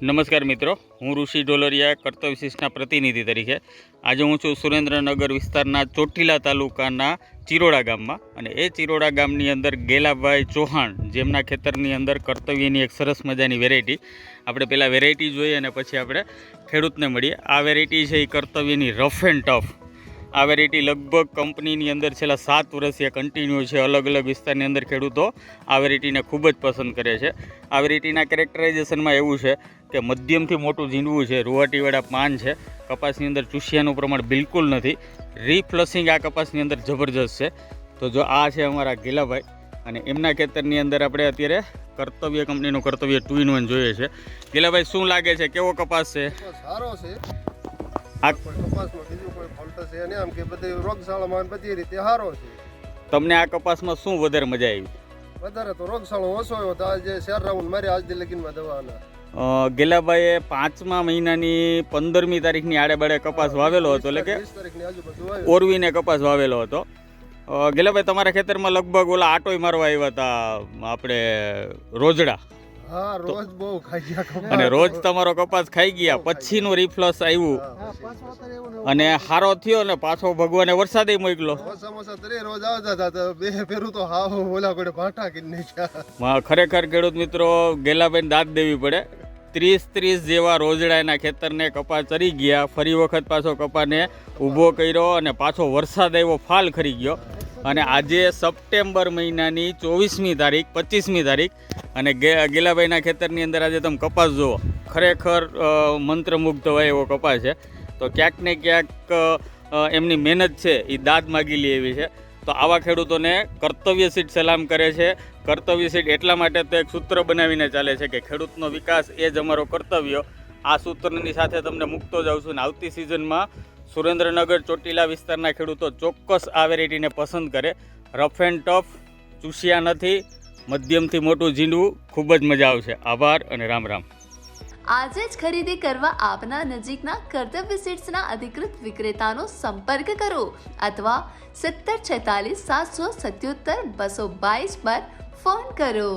નમસ્કાર મિત્રો, હું ઋષિ ઢોલરિયા, કર્તવ્ય શિસ્તના પ્રતિનિધિ તરીકે. આજે હું છું સુરેન્દ્રનગર વિસ્તારના ચોટીલા તાલુકાના ચિરોડા ગામમાં અને એ ચિરોડા ગામની અંદર ગેલાભાઈ ચૌહાણ જેમના ખેતરની અંદર કર્તવ્યની એક સરસ મજાની વેરાયટી આપણે પહેલાં વેરાયટી જોઈએ અને પછી આપણે ખેડૂતને મળીએ. આ વેરાયટી છે એ કર્તવ્યની રફ એન્ડ ટફ આ વેરાયટી લગભગ કંપનીની અંદર છેલ્લા સાત વર્ષથી કન્ટિન્યુ છે અલગ અલગ વિસ્તારની અંદર ખેડૂતો આ વેરાયટીને ખૂબ જ પસંદ કરે છે. આ વેરાયટીના કેરેક્ટરાઇઝેશનમાં એવું છે કે મધ્યમથી મોટું ઝીંડવું છે, રૂવાટીવાળા પાન છે, કપાસની અંદર ચૂસિયાનું પ્રમાણ બિલકુલ નથી. રીફ્લસિંગ આ કપાસની અંદર જબરજસ્ત છે. તો જો આ છે અમારા ગીલાભાઈ અને એમના ખેતરની અંદર આપણે અત્યારે કર્તવ્ય કંપનીનું કર્તવ્ય ટુ ઇન વન જોઈએ છે. ગીલાભાઈ, શું લાગે છે? કેવો કપાસ છે? સારો છે. આ કપાસમાં બીજું કોઈ ફોલ્ટ છે નહીં આમ કે બધી રોગશાળામાં બધી રીતે સારો છે. તમને આ કપાસમાં શું વધારે મજા આવી? વધારે તો રોગશાળો ઓછો આવ્યો તો આજે શેર રાઉન્ડ મારી આજ લગીનમાં દવાના. ગેલાભાઈએ પાંચમા મહિનાની પંદરમી તારીખની આડેબાડે કપાસ વાવેલો હતો એટલે કે ઓરવીને કપાસ વાવેલો હતો. ગેલાભાઈ તમારા ખેતરમાં લગભગ ઓલા આટોય મારવા આવ્યા હતા આપણે રોજડા. અને રોજ તમારો કપાસ ખાઈ ગયા પછીનું રિફ્લસ આવ્યું. અને હારો થયો ને પાછો ભગવાને વરસાદે મોકલો. ખરેખર ખેડૂત મિત્રો ગેલાભાઈને દાદ દેવી પડે. ત્રીસ ત્રીસ જેવા રોજડાના ખેતરને કપા ચરી ગયા. ફરી વખત પાછો કપાને ઊભો કર્યો અને પાછો વરસાદ આવ્યો ફાલ ખરી ગયો. અને આજે સપ્ટેમ્બર મહિનાની ચોવીસમી તારીખ, પચીસમી તારીખ. અને ગેલાભાઈના ખેતરની અંદર આજે તમે કપાસ જુઓ. ખરેખર મંત્રમુગ્ધ હોય એવો કપાસ છે. તો ક્યાંક ને ક્યાંક એમની મહેનત છે, એ દાદ માગી લે એવી છે. તો આવા ખેડૂતોને કર્તવ્ય સીટ સલામ કરે છે. કર્તવ્ય સીટ એટલા માટે તો એક સૂત્ર બનાવીને ચાલે છે કે ખેડૂતનો વિકાસ એ જ અમારો કર્તવ્ય. આ સૂત્રની સાથે તમને મૂકતો જાઉં છું ને આવતી સિઝનમાં સુરેન્દ્રનગર ચોટીલા વિસ્તારના ખેડૂતો ચોક્કસ આ વેરાયટીને પસંદ કરે. રફ એન્ડ ટફ ચૂસ્યા નથી, મધ્યમથી મોટું ઝીંડવું, ખૂબ જ મજા આવશે. આભાર અને રામ રામ. આજે જ ખરીદી કરવા આપના નજીકના કર્તવ્ય સીટ્સના અધિકૃત વિક્રેતાનો સંપર્ક કરો અથવા સત્તર છેતાલીસ સાતસો સત્યોતર બસો બાવીસ પર ફોન કરો.